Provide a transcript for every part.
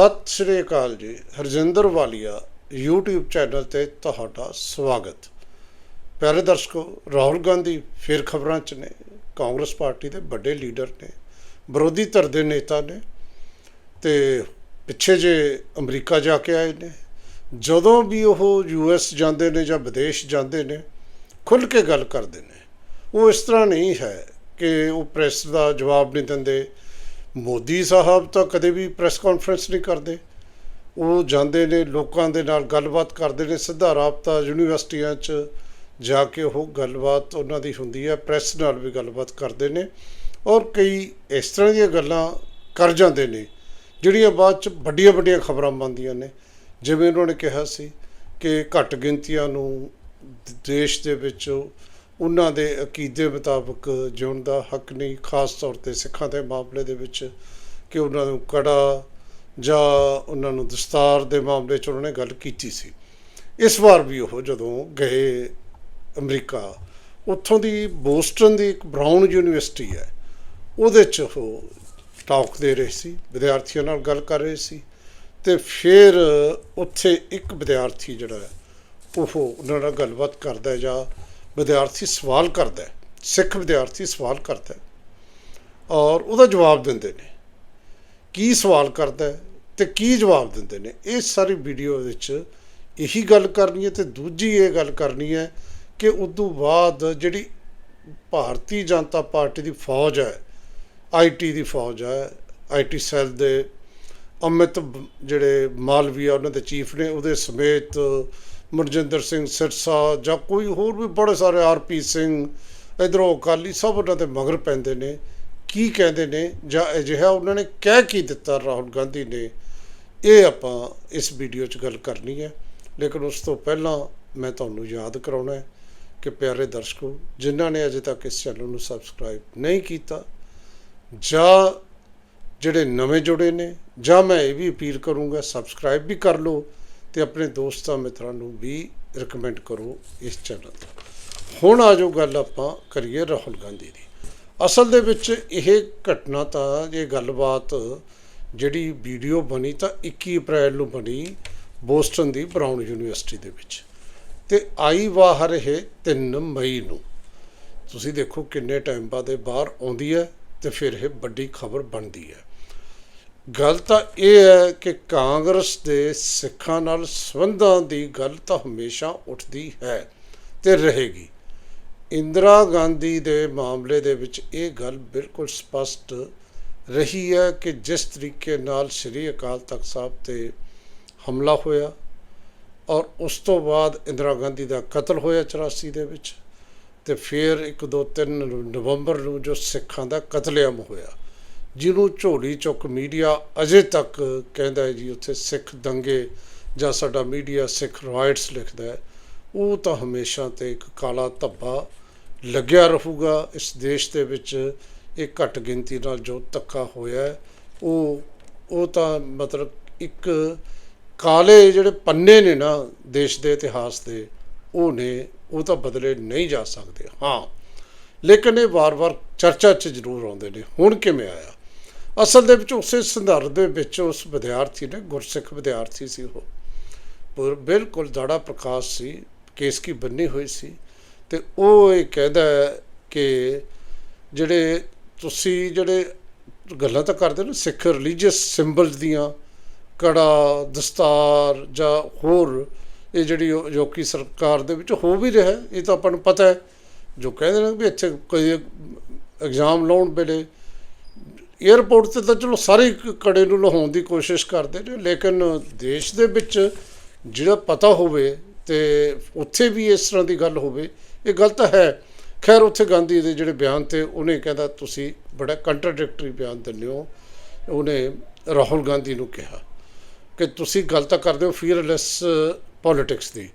ਸਤਿ ਸ਼੍ਰੀ ਅਕਾਲ ਜੀ, ਹਰਜਿੰਦਰ ਵਾਲੀਆ, YouTube channel ਤੇ ਤੁਹਾਡਾ ਸਵਾਗਤ। ਪਿਆਰੇ ਦਰਸ਼ਕੋ, ਰਾਹੁਲ ਗਾਂਧੀ ਫਿਰ ਖਬਰਾਂ 'ਚ ਨੇ, ਕਾਂਗਰਸ ਪਾਰਟੀ ਦੇ ਵੱਡੇ ਲੀਡਰ ਨੇ, ਵਿਰੋਧੀ ਧਿਰ ਦੇ ਨੇਤਾ ਨੇ, ਤੇ ਪਿੱਛੇ ਜੇ ਅਮਰੀਕਾ ਜਾ ਕੇ ਆਏ ਨੇ, ਜਦੋਂ ਵੀ ਉਹ ਯੂਐਸ ਜਾਂਦੇ ਨੇ ਜਾਂ ਵਿਦੇਸ਼ ਜਾਂਦੇ ਨੇ, ਖੁੱਲ੍ਹ ਕੇ ਗੱਲ ਕਰਦੇ ਨੇ। ਉਹ ਇਸ ਤਰ੍ਹਾਂ ਨਹੀਂ ਹੈ ਕਿ ਉਹ ਪ੍ਰੈਸ ਦਾ ਜਵਾਬ ਨਹੀਂ ਦਿੰਦੇ ਮੋਦੀ ਸਾਹਿਬ ਤਾਂ ਕਦੇ ਵੀ ਪ੍ਰੈਸ ਕਾਨਫਰੰਸ ਨਹੀਂ ਕਰਦੇ। ਉਹ ਜਾਂਦੇ ਨੇ, ਲੋਕਾਂ ਦੇ ਨਾਲ ਗੱਲਬਾਤ ਕਰਦੇ ਨੇ, ਸਿੱਧਾ ਰਾਬਤਾ ਯੂਨੀਵਰਸਿਟੀਆਂ 'ਚ ਜਾ ਕੇ ਉਹ ਗੱਲਬਾਤ ਉਹਨਾਂ ਦੀ ਹੁੰਦੀ ਹੈ ਪ੍ਰੈਸ ਨਾਲ ਵੀ ਗੱਲਬਾਤ ਕਰਦੇ ਨੇ ਔਰ ਕਈ ਇਸ ਤਰ੍ਹਾਂ ਦੀਆਂ ਗੱਲਾਂ ਕਰ ਜਾਂਦੇ ਨੇ, ਜਿਹੜੀਆਂ ਬਾਅਦ 'ਚ ਵੱਡੀਆਂ ਵੱਡੀਆਂ ਖਬਰਾਂ ਬਣਦੀਆਂ ਨੇ। ਜਿਵੇਂ ਉਹਨਾਂ ਨੇ ਕਿਹਾ ਸੀ ਕਿ ਘੱਟ ਗਿਣਤੀਆਂ ਨੂੰ ਦੇਸ਼ ਦੇ ਵਿੱਚ ਉਹਨਾਂ ਦੇ ਅਕੀਦੇ ਮੁਤਾਬਕ ਜਿਉਣ ਦਾ ਹੱਕ ਨਹੀਂ, ਖਾਸ ਤੌਰ ਤੇ ਸਿੱਖਾਂ ਦੇ ਮਾਮਲੇ ਦੇ ਵਿੱਚ ਕਿ ਉਹਨਾਂ ਨੂੰ ਕੜਾ ਜਾਂ ਉਹਨਾਂ ਨੂੰ ਦਸਤਾਰ ਦੇ ਮਾਮਲੇ 'ਚ ਉਹਨਾਂ ਨੇ ਗੱਲ ਕੀਤੀ ਸੀ। ਇਸ ਵਾਰ ਵੀ ਉਹ ਜਦੋਂ ਗਏ ਅਮਰੀਕਾ, ਉੱਥੋਂ ਦੀ ਬੋਸਟਨ ਦੀ ਇੱਕ ਬ੍ਰਾਊਨ ਯੂਨੀਵਰਸਿਟੀ ਹੈ। ਉਹਦੇ 'ਚ ਉਹ ਟਾਕ ਦੇ ਰਹੇ ਸੀ, ਵਿਦਿਆਰਥੀਆਂ ਨਾਲ ਗੱਲ ਕਰ ਰਹੇ ਸੀ ਤੇ ਫਿਰ ਉੱਥੇ ਇੱਕ ਵਿਦਿਆਰਥੀ ਜਿਹੜਾ ਉਹ ਉਹਨਾਂ ਨਾਲ ਗੱਲਬਾਤ ਕਰਦਾ ਜਾਂ ਵਿਦਿਆਰਥੀ ਸਵਾਲ ਕਰਦਾ ਹੈ, ਸਿੱਖ ਵਿਦਿਆਰਥੀ ਸਵਾਲ ਕਰਦਾ ਹੈ ਔਰ ਉਹਦਾ ਜਵਾਬ ਦਿੰਦੇ ਨੇ। ਕੀ ਸਵਾਲ ਕਰਦਾ ਹੈ ਤੇ ਕੀ ਜਵਾਬ ਦਿੰਦੇ ਨੇ। ਇਹ ਸਾਰੀ ਵੀਡੀਓ ਵਿੱਚ ਇਹੀ ਗੱਲ ਕਰਨੀ ਹੈ ਤੇ ਦੂਜੀ ਇਹ ਗੱਲ ਕਰਨੀ ਹੈ ਕਿ ਉਦੋਂ ਬਾਅਦ ਜਿਹੜੀ ਭਾਰਤੀ ਜਨਤਾ ਪਾਰਟੀ ਦੀ ਫੌਜ ਹੈ ਆਈਟੀ ਦੀ ਫੌਜ ਹੈ ਆਈਟੀ ਸੈੱਲ ਦੇ ਅਮਿਤ ਬ- ਜਿਹੜੇ ਮਾਲਵੀਆ ਉਹਨਾਂ ਦੇ ਚੀਫ ਨੇ, ਉਹਦੇ ਸਮੇਤ ਮਨਜਿੰਦਰ ਸਿੰਘ ਸਿਰਸਾ ਜਾਂ ਕੋਈ ਹੋਰ ਵੀ ਬੜੇ ਸਾਰੇ ਆਰਪੀ ਸਿੰਘ, ਇਧਰੋਂ ਅਕਾਲੀ ਸਭ ਉਹਨਾਂ ਦੇ ਮਗਰ ਪੈਂਦੇ ਨੇ। ਕੀ ਕਹਿੰਦੇ ਨੇ ਜਾਂ ਅਜਿਹਾ ਉਹਨਾਂ ਨੇ ਕਹਿ ਕੀ ਦਿੱਤਾ ਰਾਹੁਲ ਗਾਂਧੀ ਨੇ, ਇਹ ਆਪਾਂ ਇਸ ਵੀਡੀਓ 'ਚ ਗੱਲ ਕਰਨੀ ਹੈ। ਲੇਕਿਨ ਉਸ ਤੋਂ ਪਹਿਲਾਂ ਮੈਂ ਤੁਹਾਨੂੰ ਯਾਦ ਕਰਾਉਣਾ ਹੈ ਕਿ ਪਿਆਰੇ ਦਰਸ਼ਕੋ, ਜਿਨ੍ਹਾਂ ਨੇ ਅਜੇ ਤੱਕ ਇਸ ਚੈਨਲ ਨੂੰ ਸਬਸਕ੍ਰਾਈਬ ਨਹੀਂ ਕੀਤਾ, ਜਾਂ ਜਿਹੜੇ ਨਵੇਂ ਜੁੜੇ ਨੇ, ਜਾਂ ਮੈਂ ਇਹ ਵੀ ਅਪੀਲ ਕਰੂੰਗਾ ਸਬਸਕ੍ਰਾਈਬ ਵੀ ਕਰ ਲਓ ਤੇ ਆਪਣੇ ਦੋਸਤਾਂ ਮਿੱਤਰਾਂ ਨੂੰ ਵੀ ਰეკਮੈਂਡ ਕਰੋ ਇਸ ਚੈਨਲ ਤੋਂ। ਹੁਣ ਆ ਜਾਓ ਗੱਲ ਆਪਾਂ ਕਰੀਏ ਰਾਹੁਲ ਗਾਂਧੀ ਦੀ। ਅਸਲ ਦੇ ਵਿੱਚ ਇਹ ਘਟਨਾ ਤਾਂ, ਇਹ ਗੱਲਬਾਤ ਜਿਹੜੀ ਵੀਡੀਓ ਬਣੀ ਤਾਂ 21 ਅਪ੍ਰੈਲ ਨੂੰ ਬਣੀ ਬੋਸਟਨ ਦੀ ਬਰਾਊਨ ਯੂਨੀਵਰਸਿਟੀ ਦੇ ਵਿੱਚ। ਤੇ ਆਈ ਬਾਹਰ ਇਹ 3 ਮਈ ਨੂੰ। ਤੁਸੀਂ ਦੇਖੋ ਕਿੰਨੇ ਟਾਈਮ ਬਾਅਦ ਇਹ ਬਾਹਰ ਆਉਂਦੀ ਹੈ ਤੇ ਫਿਰ ਇਹ ਵੱਡੀ ਖਬਰ ਬਣਦੀ ਹੈ। ਗੱਲ ਤਾਂ ਇਹ ਹੈ ਕਿ ਕਾਂਗਰਸ ਦੇ ਸਿੱਖਾਂ ਨਾਲ ਸੰਬੰਧਾਂ ਦੀ ਗੱਲ ਤਾਂ ਹਮੇਸ਼ਾ ਉੱਠਦੀ ਹੈ ਤੇ ਰਹੇਗੀ। ਇੰਦਰਾ ਗਾਂਧੀ ਦੇ ਮਾਮਲੇ ਦੇ ਵਿੱਚ ਇਹ ਗੱਲ ਬਿਲਕੁਲ ਸਪਸ਼ਟ ਰਹੀ ਹੈ ਕਿ ਜਿਸ ਤਰੀਕੇ ਨਾਲ ਸ੍ਰੀ ਅਕਾਲ ਤਖਤ ਸਾਹਿਬ ਤੇ ਹਮਲਾ ਹੋਇਆ ਔਰ ਉਸ ਤੋਂ ਬਾਅਦ ਇੰਦਰਾ ਗਾਂਧੀ ਦਾ ਕਤਲ ਹੋਇਆ 84 ਦੇ ਵਿੱਚ ਤੇ ਫਿਰ 1 2 3 ਨਵੰਬਰ ਨੂੰ ਜੋ ਸਿੱਖਾਂ ਦਾ ਕਤਲੇਆਮ ਹੋਇਆ। ਜਿਹਨੂੰ ਝੋਲੀ ਚੁੱਕ ਮੀਡੀਆ ਅਜੇ ਤੱਕ ਕਹਿੰਦਾ ਹੈ ਜੀ, ਉੱਥੇ ਸਿੱਖ ਦੰਗੇ ਜਾਂ ਸਾਡਾ ਮੀਡੀਆ ਸਿੱਖ ਰਾਈਟਸ ਲਿਖਦਾ ਹੈ, ਉਹ ਤਾਂ ਹਮੇਸ਼ਾ ਤੇ ਇੱਕ ਕਾਲਾ ਧੱਬਾ ਲੱਗਿਆ ਰਹੂਗਾ। ਇਸ ਦੇਸ਼ ਦੇ ਵਿੱਚ ਇਹ ਘੱਟ ਗਿਣਤੀ ਨਾਲ ਜੋ ਧੱਕਾ ਹੋਇਆ ਉਹ ਉਹ ਤਾਂ ਮਤਲਬ ਇੱਕ ਕਾਲੇ ਜਿਹੜੇ ਪੰਨੇ ਨੇ ਨਾ ਦੇਸ਼ ਦੇ ਇਤਿਹਾਸ ਦੇ, ਉਹ ਨੇ, ਉਹ ਤਾਂ ਬਦਲੇ ਨਹੀਂ ਜਾ ਸਕਦੇ। ਹਾਂ, ਲੇਕਿਨ ਇਹ ਵਾਰ-ਵਾਰ ਚਰਚਾ 'ਚ ਜ਼ਰੂਰ ਆਉਂਦੇ ਨੇ। ਹੁਣ ਕਿਵੇਂ ਆਇਆ? ਅਸਲ ਦੇ ਵਿੱਚ ਉਸੇ ਸੰਦਰਭ ਦੇ ਵਿੱਚ ਉਸ ਵਿਦਿਆਰਥੀ ਨੇ, ਗੁਰਸਿੱਖ ਵਿਦਿਆਰਥੀ ਸੀ ਉਹ। ਬਿਲਕੁਲ ਦਾੜਾ ਪ੍ਰਕਾਸ਼ ਸੀ ਕੇਸਕੀ ਬੰਨੀ ਹੋਈ ਸੀ ਤੇ ਉਹ ਇਹ ਕਹਿੰਦਾ ਕਿ ਜਿਹੜੇ ਤੁਸੀਂ ਜਿਹੜੇ ਗੱਲਾਂ ਤਾਂ ਕਰਦੇ ਨਾ, ਸਿੱਖ ਰਿਲੀਜੀਅਸ ਸਿੰਬਲਸ ਦੀਆਂ, ਕੜਾ, ਦਸਤਾਰ ਜਾਂ ਹੋਰ ਇਹ ਜਿਹੜੀ ਉਹ ਅਜੋਕੀ ਸਰਕਾਰ ਦੇ ਵਿੱਚ ਹੋ ਵੀ ਰਿਹਾ, ਇਹ ਤਾਂ ਆਪਾਂ ਨੂੰ ਪਤਾ ਹੈ। ਜੋ ਕਹਿੰਦੇ ਨੇ ਵੀ ਇੱਥੇ ਕੋਈ ਐਗਜ਼ਾਮ ਲਾਉਣ ਵੇਲੇ 에ਅਰਪੋਰਟ ਤੇ ਤਾਂ ਚਲੋ ਸਾਰੇ ਕੜੇ ਨੂੰ ਲਹਾਉਣ ਦੀ ਕੋਸ਼ਿਸ਼ ਕਰਦੇ ਨੇ, ਲੇਕਿਨ ਦੇਸ਼ ਦੇ ਵਿੱਚ ਜਿਹੜਾ ਪਤਾ ਹੋਵੇ ਤੇ ਉੱਥੇ ਵੀ ਇਸ ਤਰ੍ਹਾਂ ਦੀ ਗੱਲ ਹੋਵੇ, ਇਹ ਗਲਤ ਹੈ। ਖੈਰ, ਉੱਥੇ ਗਾਂਧੀ ਦੇ ਜਿਹੜੇ ਬਿਆਨ ਤੇ ਉਹਨੇ ਕਹਿੰਦਾ, ਤੁਸੀਂ ਬੜਾ ਕੰਟਰਡਿਕਟਰੀ ਬਿਆਨ ਦਿੰਦੇ ਹੋ। ਉਹਨੇ ਰਾਹੁਲ ਗਾਂਧੀ ਨੂੰ ਕਿਹਾ ਕਿ ਤੁਸੀਂ ਗੱਲ ਤਾਂ ਕਰਦੇ ਹੋ ਫੀਅਰਲੈਸ ਪੋਲਿਟਿਕਸ ਦੀ।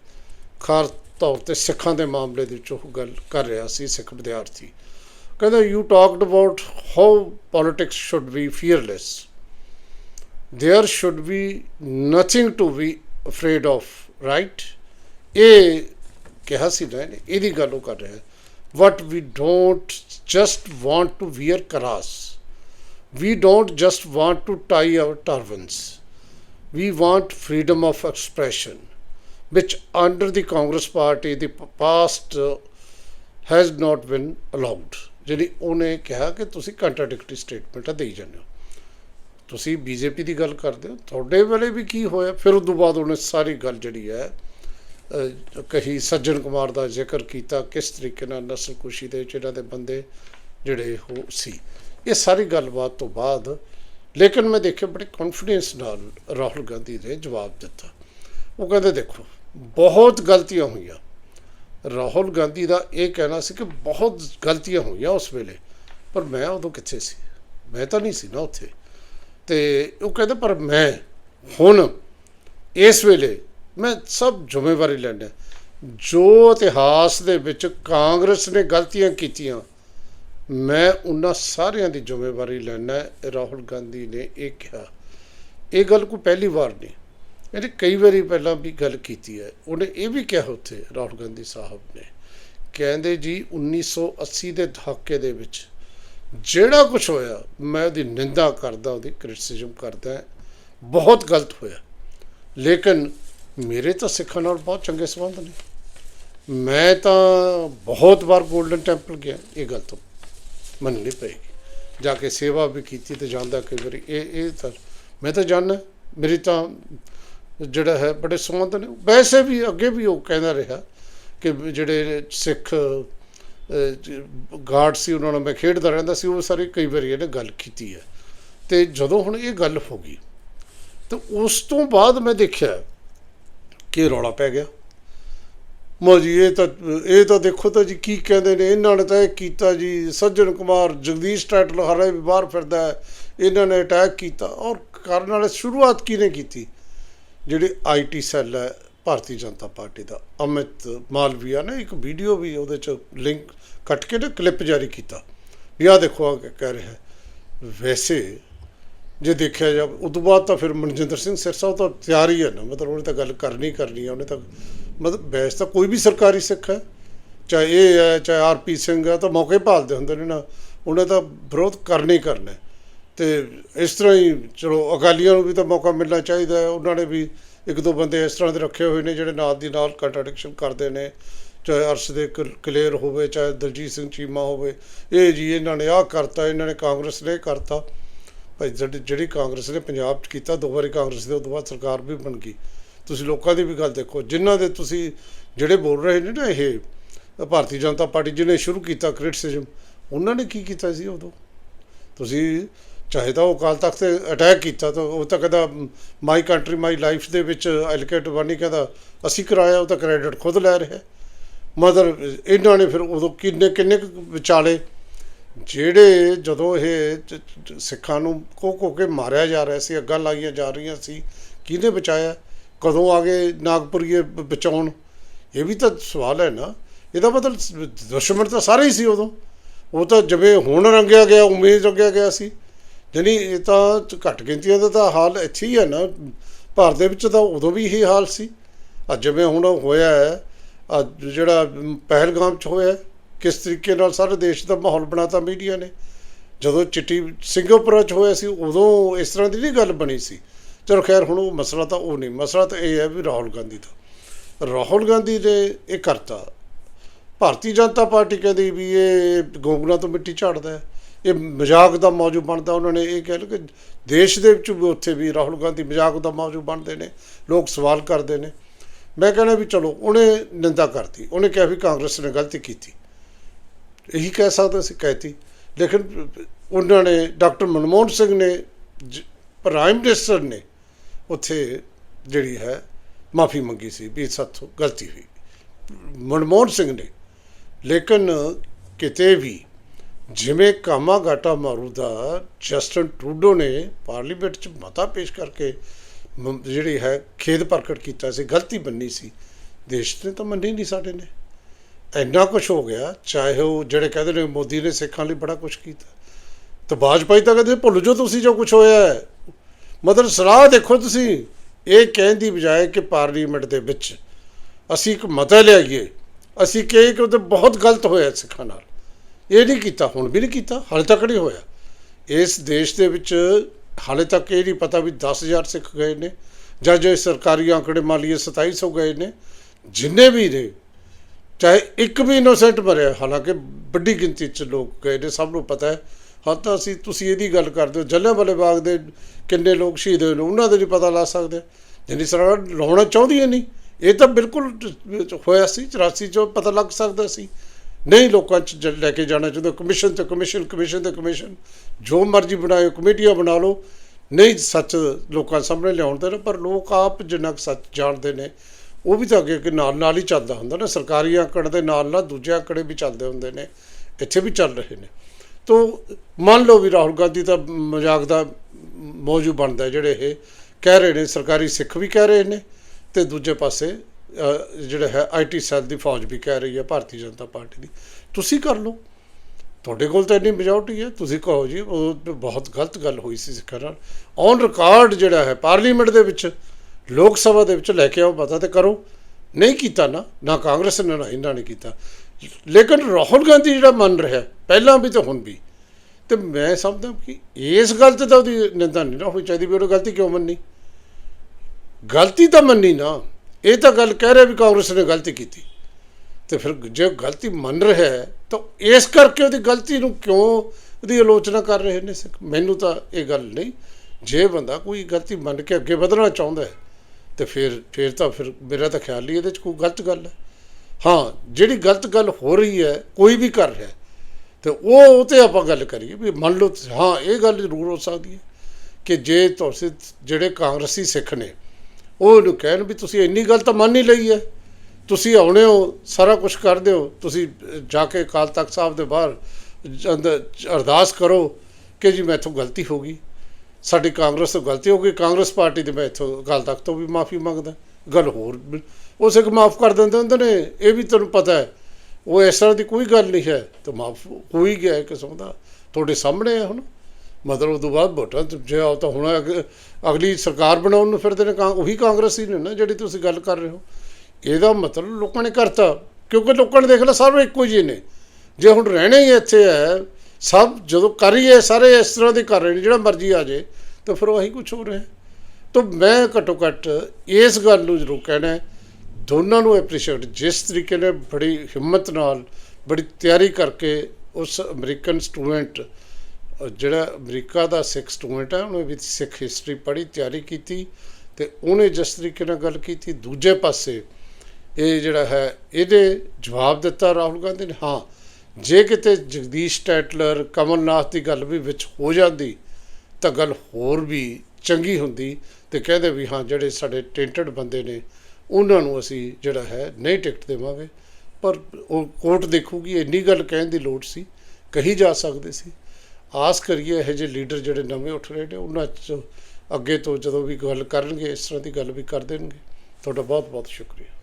ਖਾਸ ਤੌਰ ਤੇ ਸਿੱਖਾਂ ਦੇ ਮਾਮਲੇ ਦੇ ਵਿੱਚ ਉਹ ਗੱਲ ਕਰ ਰਿਹਾ ਸੀ, ਸਿੱਖ ਵਿਦਿਆਰਥੀ। Kada, you talked about how politics should be fearless. There should be nothing to be afraid of, right? A ਕਿਹਾ ਸੀ ਨਾ ਇਹਦੀ ਗੱਲ ਕਰ ਰਿਹਾ what we don't just want to wear cross we don't just want to tie our turbans. We want freedom of expression, which under the Congress party, the past uh, has not been allowed. ਜਿਹੜੀ ਉਹਨੇ ਕਿਹਾ ਕਿ ਤੁਸੀਂ contradictory ਸਟੇਟਮੈਂਟਾਂ ਦੇਈ ਜਾਂਦੇ ਹੋ। ਤੁਸੀਂ BJP ਦੀ ਗੱਲ ਕਰਦੇ ਹੋ, ਤੁਹਾਡੇ ਵੇਲੇ ਵੀ ਕੀ ਹੋਇਆ? ਫਿਰ ਉਸ ਤੋਂ ਬਾਅਦ ਉਹਨੇ ਸਾਰੀ ਗੱਲ ਜਿਹੜੀ ਹੈ ਕਹੀ, ਸੱਜਣ ਕੁਮਾਰ ਦਾ ਜ਼ਿਕਰ ਕੀਤਾ, ਕਿਸ ਤਰੀਕੇ ਨਾਲ ਨਸਲਕੁਸ਼ੀ ਦੇ ਵਿੱਚ ਇਹਨਾਂ ਦੇ ਬੰਦੇ ਜਿਹੜੇ ਉਹ ਸੀ। ਇਹ ਸਾਰੀ ਗੱਲਬਾਤ ਤੋਂ ਬਾਅਦ, ਲੇਕਿਨ ਮੈਂ ਦੇਖਿਆ ਬੜੇ ਕੌਨਫੀਡੈਂਸ ਨਾਲ ਰਾਹੁਲ ਗਾਂਧੀ ਨੇ ਜਵਾਬ ਦਿੱਤਾ। ਉਹ ਕਹਿੰਦੇ, ਦੇਖੋ, ਬਹੁਤ ਗਲਤੀਆਂ ਹੋਈਆਂ। ਰਾਹੁਲ ਗਾਂਧੀ ਦਾ ਇਹ ਕਹਿਣਾ ਸੀ ਕਿ ਬਹੁਤ ਗਲਤੀਆਂ ਹੋਈਆਂ ਉਸ ਵੇਲੇ, ਪਰ ਮੈਂ ਉਦੋਂ ਕਿੱਥੇ ਸੀ? ਮੈਂ ਤਾਂ ਨਹੀਂ ਸੀ ਨਾ ਉੱਥੇ। ਤੇ ਉਹ ਕਹਿੰਦੇ, ਪਰ ਮੈਂ ਹੁਣ ਇਸ ਵੇਲੇ ਮੈਂ ਸਭ ਜ਼ਿੰਮੇਵਾਰੀ ਲੈਂਦਾ। ਜੋ ਇਤਿਹਾਸ ਦੇ ਵਿੱਚ ਕਾਂਗਰਸ ਨੇ ਗਲਤੀਆਂ ਕੀਤੀਆਂ, ਮੈਂ ਉਹਨਾਂ ਸਾਰਿਆਂ ਦੀ ਜ਼ਿੰਮੇਵਾਰੀ ਲੈਣਾ ਰਾਹੁਲ ਗਾਂਧੀ ਨੇ ਇਹ ਕਿਹਾ। ਇਹ ਗੱਲ ਕੋਈ ਪਹਿਲੀ ਵਾਰ ਨਹੀਂ। ਇਹਨੇ ਕਈ ਵਾਰੀ ਪਹਿਲਾਂ ਵੀ ਗੱਲ ਕੀਤੀ ਹੈ, ਉਹਨੇ ਇਹ ਵੀ ਕਿਹਾ ਉੱਥੇ, ਰਾਹੁਲ ਗਾਂਧੀ ਸਾਹਿਬ ਨੇ, ਕਹਿੰਦੇ ਜੀ 1980 ਦੇ ਦਹਾਕੇ ਦੇ ਵਿੱਚ ਜਿਹੜਾ ਕੁਝ ਹੋਇਆ, ਮੈਂ ਉਹਦੀ ਨਿੰਦਾ ਕਰਦਾ, ਉਹਦੀ ਕ੍ਰਿਟਿਸਿਜ਼ਮ ਕਰਦਾ, ਬਹੁਤ ਗਲਤ ਹੋਇਆ। ਲੇਕਿਨ ਮੇਰੇ ਤਾਂ ਸਿੱਖਾਂ ਨਾਲ ਬਹੁਤ ਚੰਗੇ ਸੰਬੰਧ ਨੇ। ਮੈਂ ਤਾਂ ਬਹੁਤ ਵਾਰ 골ਡਨ ਟੈਂਪਲ ਗਿਆ, ਇਹ ਗੱਲ ਤੋਂ ਮੰਨਣੀ ਪਏਗੀ। ਜਾ ਕੇ ਸੇਵਾ ਵੀ ਕੀਤੀ ਤੇ ਜਾਂਦਾ ਕਈ ਵਾਰੀ, ਇਹ ਇਹ ਤਾਂ ਮੈਂ ਤਾਂ ਜਾਣਦਾ, ਮੇਰੀ ਤਾਂ ਜਿਹੜਾ ਹੈ, ਬੜੇ ਸੰਬੰਧ ਨੇ। ਵੈਸੇ ਵੀ ਅੱਗੇ ਵੀ ਉਹ ਕਹਿੰਦਾ ਰਿਹਾ ਕਿ ਜਿਹੜੇ ਸਿੱਖ ਗਾਰਡ ਸੀ, ਉਹਨਾਂ ਨਾਲ ਮੈਂ ਖੇਡਦਾ ਰਹਿੰਦਾ ਸੀ, ਉਹ ਸਾਰੇ ਕਈ ਵਾਰੀ ਇਹਨੇ ਗੱਲ ਕੀਤੀ ਹੈ। ਤੇ ਜਦੋਂ ਹੁਣ ਇਹ ਗੱਲ ਹੋ ਗਈ, ਤੇ ਉਸ ਤੋਂ ਬਾਅਦ ਮੈਂ ਦੇਖਿਆ ਕਿ ਰੌਲਾ ਪੈ ਗਿਆ। ਮੋ ਜੀ, ਇਹ ਤਾਂ ਇਹ ਤਾਂ ਦੇਖੋ ਤਾਂ ਜੀ ਕੀ ਕਹਿੰਦੇ ਨੇ, ਇਹਨਾਂ ਨੇ ਤਾਂ ਇਹ ਕੀਤਾ ਜੀ, ਸੱਜਣ ਕੁਮਾਰ ਜਗਦੀਸ਼ ਟਾਈਟਲ ਹਾਰੇ ਵੀ ਬਾਹਰ ਫਿਰਦਾ ਇਹਨਾਂ ਨੇ ਅਟੈਕ ਕੀਤਾ। ਔਰ ਕਰਨ ਵਾਲੇ ਸ਼ੁਰੂਆਤ ਕਿਹਨੇ ਕੀਤੀ? ਜਿਹੜੀ ਆਈਟੀ ਸੈੱਲ ਹੈ, ਭਾਰਤੀ ਜਨਤਾ ਪਾਰਟੀ ਦਾ, ਅਮਿਤ ਮਾਲਵੀਆ ਨੇ ਇੱਕ ਵੀਡੀਓ ਵੀ ਉਹਦੇ ਚ ਲਿੰਕ ਕੱਟ ਕੇ ਨਾ ਕਲਿੱਪ ਜਾਰੀ ਕੀਤਾ। ਵੀ ਆਹ ਦੇਖੋ ਆ ਕਹਿ ਰਿਹਾ ਵੈਸੇ ਜੇ ਦੇਖਿਆ ਜਾ ਉਸ ਤੋਂ ਬਾਅਦ ਤਾਂ ਫਿਰ ਮਨਜਿੰਦਰ ਸਿੰਘ ਸਿਰਸਾ ਉਹ ਤਾਂ ਤਿਆਰ ਹੀ ਹੈ ਨਾ, ਮਤਲਬ ਉਹਨੇ ਤਾਂ ਗੱਲ ਕਰਨੀ ਕਰਨੀ ਹੈ, ਉਹਨੇ ਤਾਂ ਮਤਲਬ ਬੈਸ ਤਾਂ ਕੋਈ ਵੀ ਸਰਕਾਰੀ ਸਿੱਖ ਹੈ, ਚਾਹੇ ਇਹ ਹੈ, ਚਾਹੇ ਆਰਪੀ ਸਿੰਘ ਹੈ ਤਾਂ ਮੌਕੇ ਭਾਲਦੇ ਹੁੰਦੇ ਨੇ ਨਾ, ਉਹਨੇ ਤਾਂ ਵਿਰੋਧ ਕਰਨਾ ਹੀ ਕਰਨਾ। ਤੇ ਇਸ ਤਰ੍ਹਾਂ ਹੀ ਚਲੋ ਅਕਾਲੀਆਂ ਨੂੰ ਵੀ ਤਾਂ ਮੌਕਾ ਮਿਲਣਾ ਚਾਹੀਦਾ ਹੈ। ਉਹਨਾਂ ਨੇ ਵੀ ਇੱਕ ਦੋ ਬੰਦੇ ਇਸ ਤਰ੍ਹਾਂ ਦੇ ਰੱਖੇ ਹੋਏ ਨੇ ਜਿਹੜੇ ਨਾਲ ਦੀ ਨਾਲ ਕੰਟਰਡਿਕਸ਼ਨ ਕਰਦੇ ਨੇ, ਚਾਹੇ ਅਰਸ਼ ਦੇ ਕਲੀਅਰ ਹੋਵੇ, ਚਾਹੇ ਦਲਜੀਤ ਸਿੰਘ ਚੀਮਾ ਹੋਵੇ। ਇਹ ਜੀ ਇਹਨਾਂ ਨੇ ਆਹ ਕਰਤਾ, ਇਹਨਾਂ ਨੇ ਕਾਂਗਰਸ ਨੇ ਇਹ ਕਰਤਾ। ਭਾਈ ਜਿਹੜੀ ਜਿਹੜੀ ਕਾਂਗਰਸ ਨੇ ਪੰਜਾਬ 'ਚ ਕੀਤਾ, ਦੋ ਵਾਰੀ ਕਾਂਗਰਸ ਦੇ ਉਸ ਤੋਂ ਬਾਅਦ ਸਰਕਾਰ ਵੀ ਬਣ ਗਈ। ਤੁਸੀਂ ਲੋਕਾਂ ਦੀ ਵੀ ਗੱਲ ਦੇਖੋ, ਜਿਨ੍ਹਾਂ ਦੇ ਤੁਸੀਂ ਜਿਹੜੇ ਬੋਲ ਰਹੇ ਨੇ ਨਾ ਇਹ, ਭਾਰਤੀ ਜਨਤਾ ਪਾਰਟੀ ਜਿਹਨੇ ਸ਼ੁਰੂ ਕੀਤਾ ਕ੍ਰਿਟਿਸਿਜ਼ਮ, ਉਹਨਾਂ ਨੇ ਕੀ ਕੀਤਾ ਸੀ ਉਦੋਂ? ਤੁਸੀਂ ਚਾਹੇ ਤਾਂ ਉਹ ਅਕਾਲ ਤਖਤ ਤੇ ਅਟੈਕ ਕੀਤਾ ਤਾਂ ਉਹ ਤਾਂ ਕਹਿੰਦਾ ਮਾਈ ਕੰਟਰੀ ਮਾਈ ਲਾਈਫ ਦੇ ਵਿੱਚ ਐਲਕੇਟ ਵਾਨੀ ਕਹਿੰਦਾ, ਅਸੀਂ ਕਰਾਇਆ, ਉਹ ਤਾਂ ਕ੍ਰੈਡਿਟ ਖੁਦ ਲੈ ਰਿਹਾ। ਮਦਰ ਇਹਨਾਂ ਨੇ ਫਿਰ ਉਦੋਂ ਕਿੰਨੇ ਕਿੰਨੇ ਕੁ ਵਿਚਾਲੇ ਜਿਹੜੇ ਜਦੋਂ ਇਹ ਸਿੱਖਾਂ ਨੂੰ ਕੋ ਕੋ ਕੇ ਮਾਰਿਆ ਜਾ ਰਿਹਾ ਸੀ, ਅੱਗਾਂ ਲਾਈਆਂ ਜਾ ਰਹੀਆਂ ਸੀ, ਕਿਹਨੇ ਬਚਾਇਆ? ਕਦੋਂ ਆ ਗਏ ਨਾਗਪੁਰੀਏ ਬ- ਬਚਾਉਣ? ਇਹ ਵੀ ਤਾਂ ਸਵਾਲ ਹੈ ਨਾ। ਇਹਦਾ ਮਤਲਬ ਦੁਸ਼ਮਣ ਤਾਂ ਸਾਰੇ ਹੀ ਸੀ ਉਦੋਂ। ਉਹ ਤਾਂ ਜਿਵੇਂ ਹੁਣ ਰੰਗਿਆ ਗਿਆ, ਉਮੀਦ ਰੰਗਿਆ ਗਿਆ ਸੀ। ਜਾਣੀ ਇਹ ਤਾਂ ਘੱਟ ਗਿਣਤੀਆਂ ਦਾ ਤਾਂ ਹਾਲ ਇੱਥੇ ਹੀ ਹੈ ਨਾ। ਭਾਰਤ ਦੇ ਵਿੱਚ ਤਾਂ ਉਦੋਂ ਵੀ ਇਹੀ ਹਾਲ ਸੀ। ਅੱਜ ਜਿਵੇਂ ਹੁਣ ਹੋਇਆ ਹੈ, ਅੱਜ ਜਿਹੜਾ ਪਹਿਲਗਾਮ ਚ ਹੋਇਆ ਕਿਸ ਤਰੀਕੇ ਨਾਲ ਸਾਰੇ ਦੇਸ਼ ਦਾ ਮਾਹੌਲ ਬਣਾਤਾ ਮੀਡੀਆ ਨੇ। ਜਦੋਂ ਚਿੱਟੀ ਸਿੰਗਾਪੁਰ ਚ ਹੋਇਆ ਸੀ, ਉਦੋਂ ਇਸ ਤਰ੍ਹਾਂ ਦੀ ਨਹੀਂ ਗੱਲ ਬਣੀ ਸੀ। ਚਲੋ ਖੈਰ, ਹੁਣ ਉਹ ਮਸਲਾ ਤਾਂ ਉਹ ਨਹੀਂ। ਮਸਲਾ ਤਾਂ ਇਹ ਹੈ ਵੀ ਰਾਹੁਲ ਗਾਂਧੀ ਦਾ। ਰਾਹੁਲ ਗਾਂਧੀ ਨੇ ਇਹ ਕਰਤਾ। ਭਾਰਤੀ ਜਨਤਾ ਪਾਰਟੀ ਕਹਿੰਦੀ ਵੀ ਇਹ ਗੋਂਗਲਾਂ ਤੋਂ ਮਿੱਟੀ ਝਾੜਦਾ ਹੈ। ਇਹ ਮਜ਼ਾਕ ਦਾ ਮੌਜੂ ਬਣਦਾ, ਉਹਨਾਂ ਨੇ ਇਹ ਕਹਿ ਲਓ ਕਿ ਦੇਸ਼ ਦੇ ਵਿੱਚ ਵੀ ਉੱਥੇ ਵੀ ਰਾਹੁਲ ਗਾਂਧੀ ਮਜ਼ਾਕ ਦਾ ਮੌਜੂ ਬਣਦੇ ਨੇ, ਲੋਕ ਸਵਾਲ ਕਰਦੇ ਨੇ। ਮੈਂ ਕਹਿੰਦਾ ਵੀ ਚਲੋ, ਉਹਨੇ ਨਿੰਦਾ ਕਰਤੀ, ਉਹਨੇ ਕਿਹਾ ਵੀ ਕਾਂਗਰਸ ਨੇ ਗਲਤੀ ਕੀਤੀ। ਇਹੀ ਕਹਿ ਸਕਦਾ ਸੀ, ਕਹਿਤੀ। ਲੇਕਿਨ ਉਹਨਾਂ ਨੇ, ਡਾਕਟਰ ਮਨਮੋਹਨ ਸਿੰਘ ਨੇ, ਜ- ਪ੍ਰਾਈਮ ਮਿਨਿਸਟਰ ਨੇ ਉੱਥੇ ਜਿਹੜੀ ਹੈ, ਮਾਫੀ ਮੰਗੀ ਸੀ ਵੀ ਸਾਥੋਂ ਗਲਤੀ ਹੋਈ। ਮਨਮੋਹਨ ਸਿੰਘ ਨੇ। ਲੇਕਿਨ ਕਿਤੇ ਵੀ ਜਿਵੇਂ ਕਾਮਾ ਗਾਟਾ ਮਾਰੂ ਦਾ ਜਸਟਨ ਟਰੂਡੋ ਨੇ ਪਾਰਲੀਮੈਂਟ 'ਚ ਮਤਾ ਪੇਸ਼ ਕਰਕੇ ਜਿਹੜੀ ਹੈ ਖੇਦ ਪ੍ਰਗਟ ਕੀਤਾ ਸੀ, ਗਲਤੀ ਬੰਨੀ ਸੀ। ਦੇਸ਼ ਨੇ ਤਾਂ ਮੰਨੀ ਨਹੀਂ, ਸਾਡੇ ਨੇ। ਇੰਨਾ ਕੁਝ ਹੋ ਗਿਆ, ਚਾਹੇ ਉਹ ਜਿਹੜੇ ਕਹਿੰਦੇ ਨੇ ਮੋਦੀ ਨੇ ਸਿੱਖਾਂ ਲਈ ਬੜਾ ਕੁਝ ਕੀਤਾ। ਤੇ ਬਾਜਪਾਈ ਤਾਂ ਕਹਿੰਦੇ, ਭੁੱਲ ਜਾਓ ਤੁਸੀਂ ਜੋ ਕੁਝ ਹੋਇਆ ਹੈ। ਮਤਲਬ ਸਲਾਹ ਦੇਖੋ ਤੁਸੀਂ, ਇਹ ਕਹਿਣ ਦੀ ਬਜਾਏ ਕਿ ਪਾਰਲੀਮੈਂਟ ਦੇ ਵਿੱਚ ਅਸੀਂ ਇੱਕ ਮਤਾ ਲਿਆਈਏ ਅਸੀਂ ਕਹੇ ਕਿ ਉਹ ਤਾਂ ਬਹੁਤ ਗਲਤ ਹੋਇਆ ਸਿੱਖਾਂ ਨਾਲ। ਇਹ ਨਹੀਂ ਕੀਤਾ, ਹੁਣ ਵੀ ਨਹੀਂ ਕੀਤਾ, ਹਾਲੇ ਤੱਕ ਨਹੀਂ ਹੋਇਆ। ਇਸ ਦੇਸ਼ ਦੇ ਵਿੱਚ ਹਾਲੇ ਤੱਕ ਇਹ ਨਹੀਂ ਪਤਾ ਵੀ 10000 ਸਿੱਖ ਗਏ ਨੇ, ਜਾਂ ਜੇ ਸਰਕਾਰੀ ਆંકੜੇ ਮੰਨ ਲਈਏ 2700 ਗਏ ਨੇ, ਜਿੰਨੇ ਵੀ ਨੇ, ਚਾਹੇ ਇੱਕ ਵੀ ਇਨੋਸੈਂਟ ਮਰਿਆ, ਹਾਲਾਂਕਿ ਵੱਡੀ ਗਿਣਤੀ ਚ ਲੋਕ ਗਏ ਨੇ, ਸਭ ਨੂੰ ਪਤਾ ਹੈ। ਹਾਂ, ਤਾਂ ਅਸੀਂ, ਤੁਸੀਂ ਇਹਦੀ ਗੱਲ ਕਰਦੇ ਹੋ ਜਲਿਆਂਵਾਲੇ ਬਾਗ ਦੇ ਕਿੰਨੇ ਲੋਕ ਸ਼ਹੀਦ ਹੋਏ ਨੇ, ਉਹਨਾਂ ਦੇ ਨਹੀਂ ਪਤਾ ਲਾ ਸਕਦੇ। ਜਿੰਨੀ ਸਰਕਾਰ ਲਾਉਣਾ ਚਾਹੁੰਦੀ ਹੈ ਨਹੀਂ ਇਹ ਤਾਂ ਬਿਲਕੁਲ ਹੋਇਆ ਸੀ 84 ਚੋਂ ਪਤਾ ਲੱਗ ਸਕਦਾ ਸੀ। ਨਹੀਂ ਲੋਕਾਂ ਚ ਜ- ਲੈ ਕੇ ਜਾਣਾ ਚਾਹੁੰਦੇ ਕਮਿਸ਼ਨ ਤੇ ਕਮਿਸ਼ਨ ਕਮਿਸ਼ਨ ਤੇ ਕਮਿਸ਼ਨ ਜੋ ਮਰਜ਼ੀ ਬਣਾਇਓ, ਕਮੇਟੀਆਂ ਬਣਾ ਲਓ। ਨਹੀਂ ਸੱਚ ਲੋਕਾਂ ਸਾਹਮਣੇ ਲਿਆਉਣ ਦੇ ਪਰ ਲੋਕ ਆਪ ਜਿੰਨਾ ਕੁ ਸੱਚ ਜਾਣਦੇ ਨੇ, ਉਹ ਵੀ ਤਾਂ ਅੱਗੇ ਅੱਗੇ ਨਾਲ ਨਾਲ ਹੀ ਚੱਲਦਾ ਹੁੰਦਾ ਨਾ। ਸਰਕਾਰੀ ਆંકੜ ਦੇ ਨਾਲ ਨਾਲ ਦੂਜੇ ਆંકੜੇ ਵੀ ਚੱਲਦੇ ਹੁੰਦੇ ਨੇ, ਇੱਥੇ ਵੀ ਚੱਲ ਰਹੇ ਨੇ। ਤੋ ਮੰਨ ਲਓ ਵੀ ਰਾਹੁਲ ਗਾਂਧੀ ਤਾਂ ਮਜ਼ਾਕ ਦਾ ਮੌਜੂ ਬਣਦਾ ਜਿਹੜੇ ਇਹ ਕਹਿ ਰਹੇ ਨੇ, ਸਰਕਾਰੀ ਸਿੱਖ ਵੀ ਕਹਿ ਰਹੇ ਨੇ, ਤੇ ਦੂਜੇ ਪਾਸੇ ਜਿਹੜਾ ਹੈ ਆਈਟੀ ਸੈੱਲ ਦੀ ਫੌਜ ਵੀ ਕਹਿ ਰਹੀ ਹੈ, ਭਾਰਤੀ ਜਨਤਾ ਪਾਰਟੀ ਦੀ। ਤੁਸੀਂ ਕਰ ਲਓ। ਤੁਹਾਡੇ ਕੋਲ ਤਾਂ ਇੰਨੀ ਮੈਜੋਰਟੀ ਹੈ। ਤੁਸੀਂ ਕਹੋ ਜੀ, ਉਹ ਬਹੁਤ ਗਲਤ ਗੱਲ ਹੋਈ ਸੀ ਸਿੱਖਾਂ ਨਾਲ। ਔਨ ਰਿਕਾਰਡ ਜਿਹੜਾ ਹੈ ਪਾਰਲੀਮੈਂਟ ਦੇ ਵਿੱਚ, ਲੋਕ ਸਭਾ ਦੇ ਵਿੱਚ ਲੈ ਕੇ ਆਓ ਪਤਾ ਤੇ ਕਰੋ। ਨਹੀਂ ਕੀਤਾ ਨਾ ਨਾ ਕਾਂਗਰਸ ਨੇ, ਨਾ ਇਹਨਾਂ ਨੇ ਕੀਤਾ। ਲੇਕਿਨ ਰਾਹੁਲ ਗਾਂਧੀ ਜਿਹੜਾ ਮੰਨ ਰਿਹਾ, ਪਹਿਲਾਂ ਵੀ ਤੇ ਹੁਣ ਵੀ। ਤੇ ਮੈਂ ਸਮਝਦਾ ਕਿ ਇਸ ਗੱਲ ਤੇ ਤਾਂ ਉਹਦੀ ਨਿੰਦਾ ਨਹੀਂ ਨਾ ਹੋਈ ਚਾਹੀਦੀ ਵੀ ਉਹਨੇ ਗਲਤੀ ਕਿਉਂ ਮੰਨੀ? ਗਲਤੀ ਤਾਂ ਮੰਨੀ ਨਾ। ਇਹ ਤਾਂ ਗੱਲ ਕਹਿ ਰਿਹਾ ਵੀ ਕਾਂਗਰਸ ਨੇ ਗਲਤੀ ਕੀਤੀ। ਤੇ ਫਿਰ ਜੇ ਗਲਤੀ ਮੰਨ ਰਿਹਾ ਹੈ ਤਾਂ ਇਸ ਕਰਕੇ ਉਹਦੀ ਗਲਤੀ ਨੂੰ ਕਿਉਂ ਉਹਦੀ ਆਲੋਚਨਾ ਕਰ ਰਹੇ ਨੇ ਸਿੱਖ? ਮੈਨੂੰ ਤਾਂ ਇਹ ਗੱਲ ਨਹੀਂ। ਜੇ ਬੰਦਾ ਕੋਈ ਗਲਤੀ ਮੰਨ ਕੇ ਅੱਗੇ ਵਧਣਾ ਚਾਹੁੰਦਾ ਹੈ ਤੇ ਫਿਰ ਫਿਰ ਤਾਂ ਫਿਰ ਮੇਰਾ ਤਾਂ ਖਿਆਲ ਨਹੀਂ ਇਹਦੇ 'ਚ ਕੋਈ ਗਲਤ ਗੱਲ ਹੈ। ਹਾਂ ਜਿਹੜੀ ਗਲਤ ਗੱਲ ਹੋ ਰਹੀ ਹੈ ਕੋਈ ਵੀ ਕਰ ਰਿਹਾ ਹੈ, ਤੇ ਉਹ ਉਹ ਤੇ ਆਪਾਂ ਗੱਲ ਕਰੀਏ ਵੀ ਮੰਨ ਲਓ ਹਾਂ ਇਹ ਗੱਲ ਜ਼ਰੂਰ ਹੋ ਸਕਦੀ ਹੈ ਕਿ ਜੇ ਤੁਸੀਂ ਜਿਹੜੇ ਕਾਂਗਰਸੀ ਸਿੱਖ ਨੇ ਉਹ ਨੂੰ ਕਹਿਣ ਵੀ ਤੁਸੀਂ ਇੰਨੀ ਗੱਲ ਤਾਂ ਮੰਨ ਹੀ ਲਈ ਹੈ। ਤੁਸੀਂ ਆਉਣੇ ਹੋ, ਸਾਰਾ ਕੁਝ ਕਰਦੇ ਹੋ ਤੁਸੀਂ ਜਾ ਕੇ ਅਕਾਲ ਤਖਤ ਸਾਹਿਬ ਦੇ ਬਾਹਰ ਅੰਦਰ ਅਰਦਾਸ ਕਰੋ ਕਿ ਜੀ ਮੈਥੋਂ ਗਲਤੀ ਹੋ ਗਈ। ਸਾਡੀ ਕਾਂਗਰਸ ਤੋਂ ਗਲਤੀ ਹੋ ਗਈ, ਕਾਂਗਰਸ ਪਾਰਟੀ ਦੇ ਮੈਂ ਇੱਥੋਂ ਅਕਾਲ ਤਖਤ ਤੋਂ ਵੀ ਮਾਫੀ ਮੰਗਦਾ। ਗੱਲ ਹੋਰ ਵੀ- ਉਹ ਸਿੱਖ ਮਾਫ ਕਰ ਦਿੰਦੇ ਹੁੰਦੇ ਨੇ, ਇਹ ਵੀ ਤੁਹਾਨੂੰ ਪਤਾ ਹੈ। ਉਹ ਇਸ ਤਰ੍ਹਾਂ ਦੀ ਕੋਈ ਗੱਲ ਨਹੀਂ ਹੈ, ਤਾਂ ਮਾਫ ਹੋ ਹੀ ਗਿਆ ਕਿਸਮ ਦਾ। ਤੁਹਾਡੇ ਸਾਹਮਣੇ ਹੈ ਹੁਣ। ਮਤਲਬ ਉਹ ਤੋਂ ਬਾਅਦ ਵੋਟਾਂ ਤੇ ਜੇ ਆਓ ਤਾਂ ਹੁਣ ਅਗ- ਅਗਲੀ ਸਰਕਾਰ ਬਣਾਉਣ ਨੂੰ ਫਿਰਦੇ ਨੇ ਕਾਂ, ਉਹੀ ਕਾਂਗਰਸੀ ਨੇ ਨਾ ਜਿਹੜੀ ਤੁਸੀਂ ਗੱਲ ਕਰ ਰਹੇ ਹੋ। ਇਹਦਾ ਮਤਲਬ ਲੋਕਾਂ ਨੇ ਕਰਤਾ, ਕਿਉਂਕਿ ਲੋਕਾਂ ਨੇ ਦੇਖ ਲਿਆ ਸਾਰੇ ਇੱਕੋ ਜਿਹੇ ਨੇ। ਜੇ ਹੁਣ ਰਹਿਣੇ ਹੀ ਇੱਥੇ ਹੈ, ਸਭ ਜਦੋਂ ਕਰ ਹੀ ਹੈ ਸਾਰੇ ਇਸ ਤਰ੍ਹਾਂ ਦੇ ਕਰ ਰਹੇ ਨੇ, ਜਿਹੜਾ ਮਰਜ਼ੀ ਆ ਜੇ ਤਾਂ ਫਿਰ ਉਹੀ ਕੁਝ ਹੋ ਰਿਹਾ। ਤਾਂ ਮੈਂ ਘੱਟੋ ਘੱਟ ਇਸ ਗੱਲ ਨੂੰ ਜ਼ਰੂਰ ਕਹਿਣਾ ਦੋਨਾਂ ਨੂੰ ਐਪਰੀਸ਼ੀਏਟ ਜਿਸ ਤਰੀਕੇ ਨਾਲ ਬੜੀ ਹਿੰਮਤ ਨਾਲ, ਬੜੀ ਤਿਆਰੀ ਕਰਕੇ ਉਸ ਅਮਰੀਕਨ ਸਟੂਡੈਂਟ ਜਿਹੜਾ ਅਮਰੀਕਾ ਦਾ ਸਿੱਖ ਸਟੂਡੈਂਟ ਹੈ, ਉਹਨੇ ਵੀ ਸਿੱਖ ਹਿਸਟਰੀ ਪੜ੍ਹੀ, ਤਿਆਰੀ ਕੀਤੀ ਤੇ ਉਹਨੇ ਜਿਸ ਤਰੀਕੇ ਨਾਲ ਗੱਲ ਕੀਤੀ, ਦੂਜੇ ਪਾਸੇ ਇਹ ਜਿਹੜਾ ਹੈ, ਇਹਦੇ ਜਵਾਬ ਦਿੱਤਾ ਰਾਹੁਲ ਗਾਂਧੀ ਨੇ, ਹਾਂ, ਜੇ ਕਿਤੇ ਜਗਦੀਸ਼ ਟੈਟਲਰ, ਕਮਲਨਾਥ ਦੀ ਗੱਲ ਵੀ ਵਿੱਚ ਹੋ ਜਾਂਦੀ, ਤਾਂ ਗੱਲ ਹੋਰ ਵੀ ਚੰਗੀ ਹੁੰਦੀ ਤੇ ਕਹਿੰਦੇ ਵੀ ਹਾਂ, ਜਿਹੜੇ ਸਾਡੇ ਟੈਂਟਡ ਬੰਦੇ ਨੇ, ਉਹਨਾਂ ਨੂੰ ਅਸੀਂ ਜਿਹੜਾ ਹੈ, ਨਹੀਂ ਟਿਕਟ ਦੇਵਾਂਗੇ। ਪਰ ਉਹ ਕੋਰਟ ਦੇਖੂਗੀ, ਇੰਨੀ ਗੱਲ ਕਹਿਣ ਦੀ ਲੋੜ ਸੀ, ਕਹੀ ਜਾ ਸਕਦੇ ਸੀ। ਆਸ ਕਰੀਏ ਇਹ ਜਿਹੇ ਲੀਡਰ ਜਿਹੜੇ ਨਵੇਂ ਉੱਠ ਰਹੇ ਨੇ, ਉਹਨਾਂ 'ਚ ਅੱਗੇ ਤੋਂ ਜਦੋਂ ਵੀ ਗੱਲ ਕਰਨਗੇ, ਇਸ ਤਰ੍ਹਾਂ ਦੀ ਗੱਲ ਵੀ ਕਰ ਦੇਣਗੇ। ਤੁਹਾਡਾ ਬਹੁਤ ਬਹੁਤ ਸ਼ੁਕਰੀਆ।